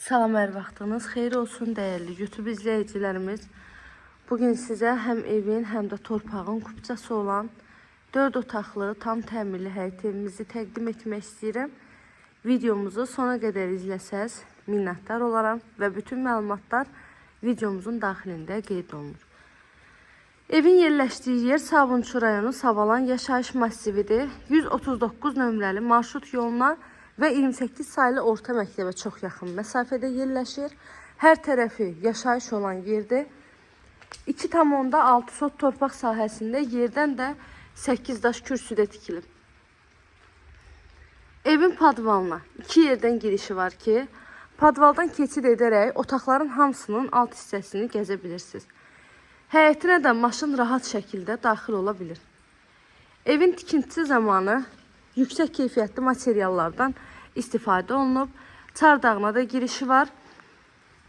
Salam hər vaxtınız xeyir olsun dəyərli YouTube izləyicilərimiz. Bugün sizə həm evin, həm də torpağın kupçası olan 4 otaqlı, tam təmirli həyət evimizi təqdim etmək istəyirəm. Videomuzu sona qədər izləsəz minnətdar olaram və bütün məlumatlar videomuzun daxilində qeyd olunur. Evin yerləşdiyi yer Sabunçu rayonu Savalan yaşayış massividir. 139 nömrəli marşrut yoluna və 28 saylı orta məktəbə çox yaxın məsafədə yerləşir. Hər tərəfi yaşayış olan yerdir. 2,6 sot torpaq sahəsində yerdən də 8 daş kürsüdə tikilib. Evin padvalına iki yerdən girişi var ki, padvaldan keçid edərək otaqların hamısının alt hissəsini gəzə bilirsiniz. Həyətinə də maşın rahat şəkildə daxil ola bilir. Evin tikintisi zamanı yüksək keyfiyyətli materiallardan istifadə olunub. Çardağına da girişi var.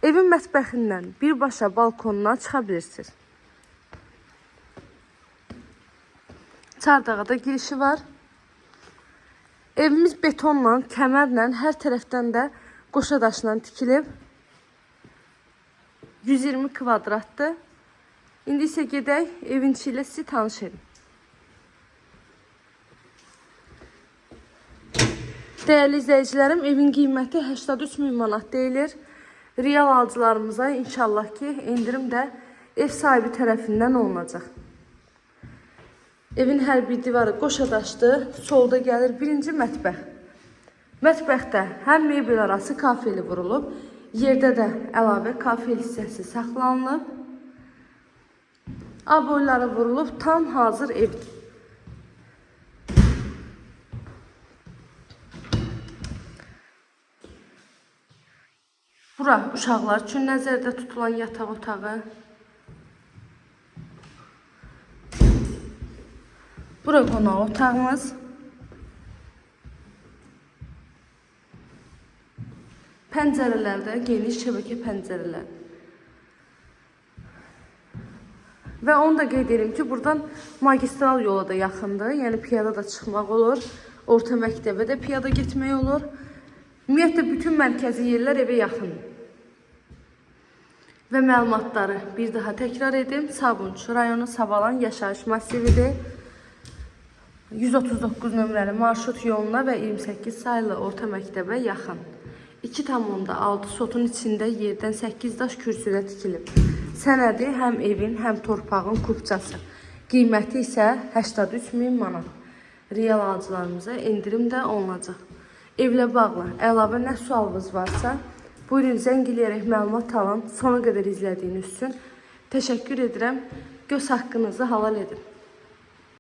Evin mətbəxindən birbaşa balkonuna çıxa bilirsiniz. Çardağa da girişi var. Evimiz betonla, kəmərlə, hər tərəfdən də qoşa daşla tikilib. 120 kvadratdır. İndi isə gedək evin içi ilə sizi tanış edim. Değerli izleyicilerim, evin qiyməti 83 min manat deyilir. Real alıcılarımıza inşallah ki indirim də ev sahibi tərəfindən olunacaq. Evin hər bir divarı qoşadaşdır. Solda gəlir birinci mətbəx. Mətbəxdə həm mebel arası kafeli vurulub, yerdə də əlavə kafel hissəsi saxlanılıb. Aboyları vurulub, tam hazır evdir. Bura uşaqlar üçün nəzərdə tutulan yataq otağı. Bura qonaq otağımız. Pəncərələrdə geniş şəbəkə pəncərələr. Və onu da qeyd edim ki, buradan magistral yola da yaxındır. Yəni piyada da çıxmaq olur. Orta məktəbə də piyada getmək olur. Ümumiyyətlə bütün mərkəzi yerlər evə yaxındır. Və məlumatları bir daha təkrar edim. Sabunçu rayonu Savalan yaşayış massividir. 139 nömrəli marşrut yoluna və 28 saylı orta məktəbə yaxın. 2,6 sotun içində yerdən 8 daş kürsüdə tikilib. Sənədi həm evin, həm torpağın kupçası. Qiyməti isə 83 min manat. Real alıcılarımıza indirim də olunacaq. Evlə bağlı əlavə nə sualınız varsa, buyurun zəng eləyərək məlumat alın. Sona qədər izlədiyiniz üçün təşəkkür edirəm. Göz haqqınızı halal edin.